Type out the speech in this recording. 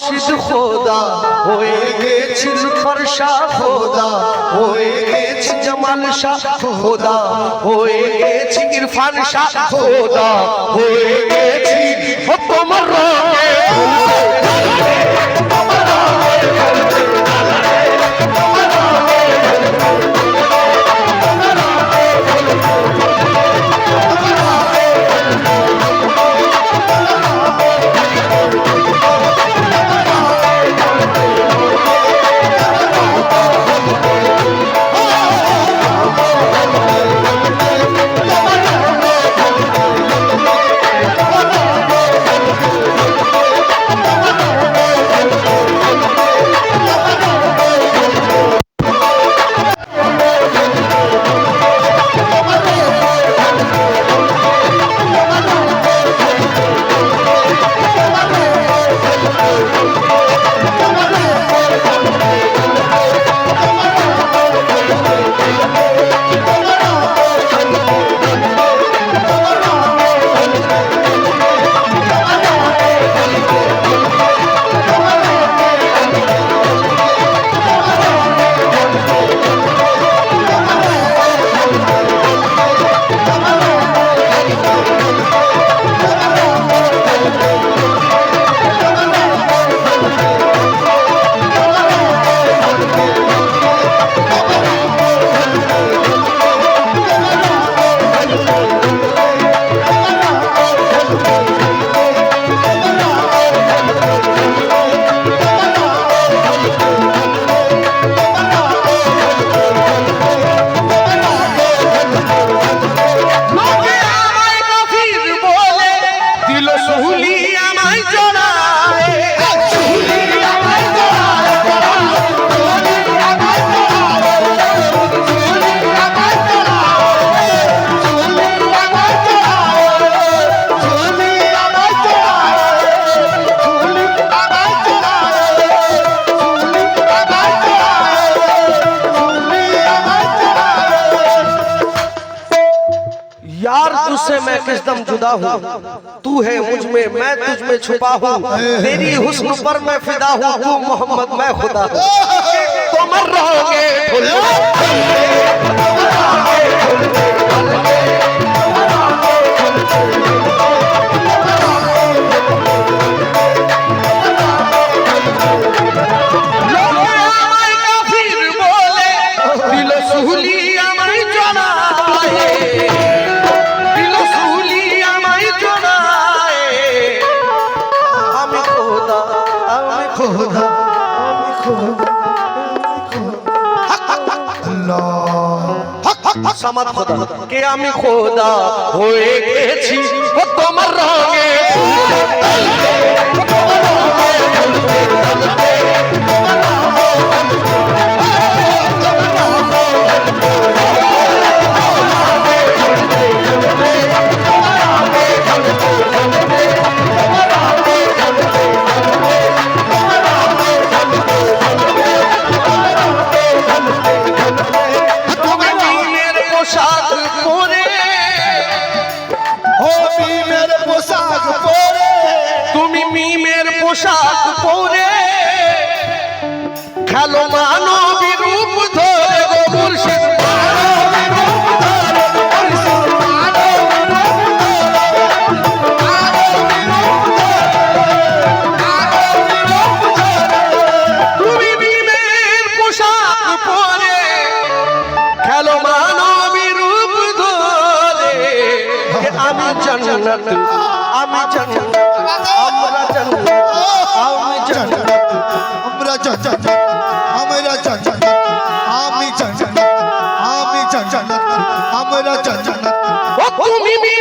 মুর্শিদ খোদা, হয়ে গেছিল ফরসা খোদা, হয়ে গেছি জামাল শাহ খোদা, হয়ে গেছি ইরফান শাহ খোদা, হয়ে গেছি তোমার Hallelujah. यार तुझसे मैं किस दम जुदा हूँ? तू है मुझमें मैं तुझ में छुपा हूँ। तेरी हुस्न पर मैं फिदा हूँ तू मोहम्मद मैं खुदा हूँ। तो मर रहोगे। সামাদ খোদা। কে আমি খোদা হয়ে গেছি? মিমের পোশাক পরে খেলো মানবী রূপ ধরে গো মুর্শিদ। আমি জান্নাত আমি জান্নাত। আমরা জান্নাত আমরা জান্নাত আমি জান্নাত আমি জান্নাত আমরা জান্নাত ও তুমি